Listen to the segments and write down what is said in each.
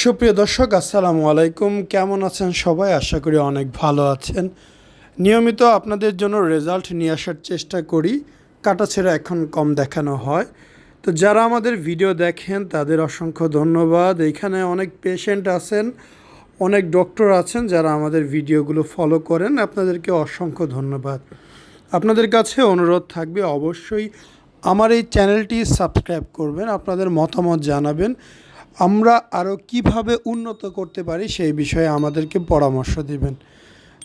সুপ্রিয় দর্শক, আসসালামু আলাইকুম। কেমন আছেন সবাই? আশা করি অনেক ভালো আছেন। নিয়মিত আপনাদের জন্য রেজাল্ট নিয়ে আসার চেষ্টা করি। কাটা কাটাছেড়া এখন কম দেখানো হয়। তো যারা আমাদের ভিডিও দেখেন, তাদের অসংখ্য ধন্যবাদ। এইখানে অনেক পেশেন্ট আছেন, অনেক ডক্টর আছেন যারা আমাদের ভিডিওগুলো ফলো করেন। আপনাদেরকে অসংখ্য ধন্যবাদ। আপনাদের কাছে অনুরোধ থাকবে, অবশ্যই আমার এই চ্যানেলটি সাবস্ক্রাইব করবেন। আপনাদের মতামত জানাবেন। আমরা আরও কীভাবে উন্নত করতে পারি সেই বিষয়ে আমাদেরকে পরামর্শ দিবেন।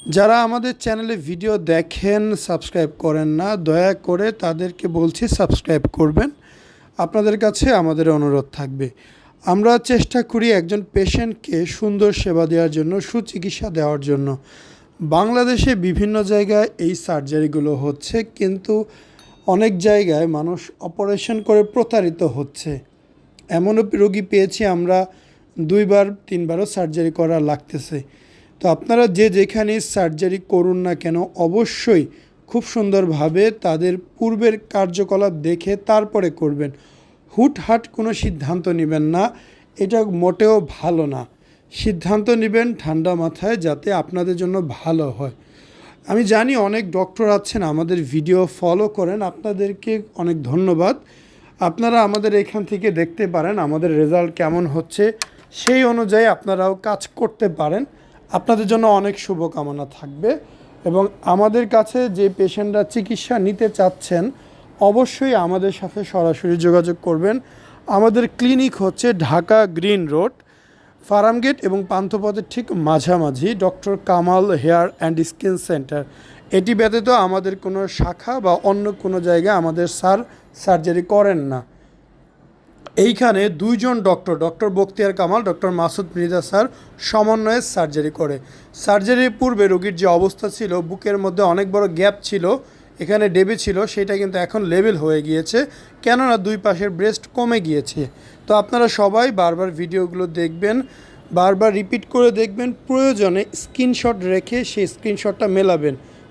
যারা আমাদের চ্যানেলে ভিডিও দেখেন, সাবস্ক্রাইব করেন না, দয়া করে তাদেরকে বলছি সাবস্ক্রাইব করবেন। আপনাদের কাছে আমাদের অনুরোধ থাকবে। আমরা চেষ্টা করি একজন পেশেন্টকে সুন্দর সেবা দেওয়ার জন্য, সুচিকিৎসা দেওয়ার জন্য। বাংলাদেশে বিভিন্ন জায়গায় এই সার্জারিগুলো হচ্ছে, কিন্তু অনেক জায়গায় মানুষ অপারেশন করে প্রতারিত হচ্ছে। এমনও রোগী পেয়েছি আমরা দুইবার, তিনবারও সার্জারি করা লাগতেছে। তো আপনারা যে যেখানে সার্জারি করুন না কেন, অবশ্যই খুব সুন্দরভাবে তাদের পূর্বের কার্যকলাপ দেখে তারপরে করবেন। হুটহাট কোনো সিদ্ধান্ত নেবেন না, এটা মোটেও ভালো না। সিদ্ধান্ত নেবেন ঠান্ডা মাথায় যাতে আপনাদের জন্য ভালো হয়। আমি জানি অনেক ডক্টর আছেন, আমাদের ভিডিও ফলো করেন, আপনাদেরকে অনেক ধন্যবাদ। আপনারা আমাদের এখান থেকে দেখতে পারেন আমাদের রেজাল্ট কেমন হচ্ছে। সেই অনুযায়ী আপনারাও কাজ করতে পারেন। আপনাদের জন্য অনেক শুভকামনা থাকবে এবং আমাদের কাছে যে পেশেন্টরা চিকিৎসা নিতে চাচ্ছেন, অবশ্যই আমাদের সাথে সরাসরি যোগাযোগ করবেন। আমাদের ক্লিনিক হচ্ছে ঢাকা গ্রিন রোড, ফার্মগেট এবং পান্থপথের ঠিক মাঝামাঝি। Doctor Kamal hair and skin centre. এটি ব্যতীত আমাদের কোনো শাখা বা অন্য কোনো জায়গায় আমাদের স্যার সার্জারি করেন না। এইখানে দুইজন doctor doctor Bakhtiar Kamal, doctor Masud Mirza sir সমন্বয়ে সার্জারি করে। সার্জারির পূর্বে রোগীর যে অবস্থা ছিল, বুকের মধ্যে অনেক বড় গ্যাপ ছিল, এখানে ডেবে ছিল, সেটা কিন্তু এখন লেভেল হয়ে গিয়েছে, কেননা দুই পাশের ব্রেস্ট কমে গিয়েছে। তো আপনারা সবাই বারবার ভিডিওগুলো দেখবেন, বারবার রিপিট করে দেখবেন, প্রয়োজনে স্ক্রিনশট রেখে সেই স্ক্রিনশটটা মেলাবেন।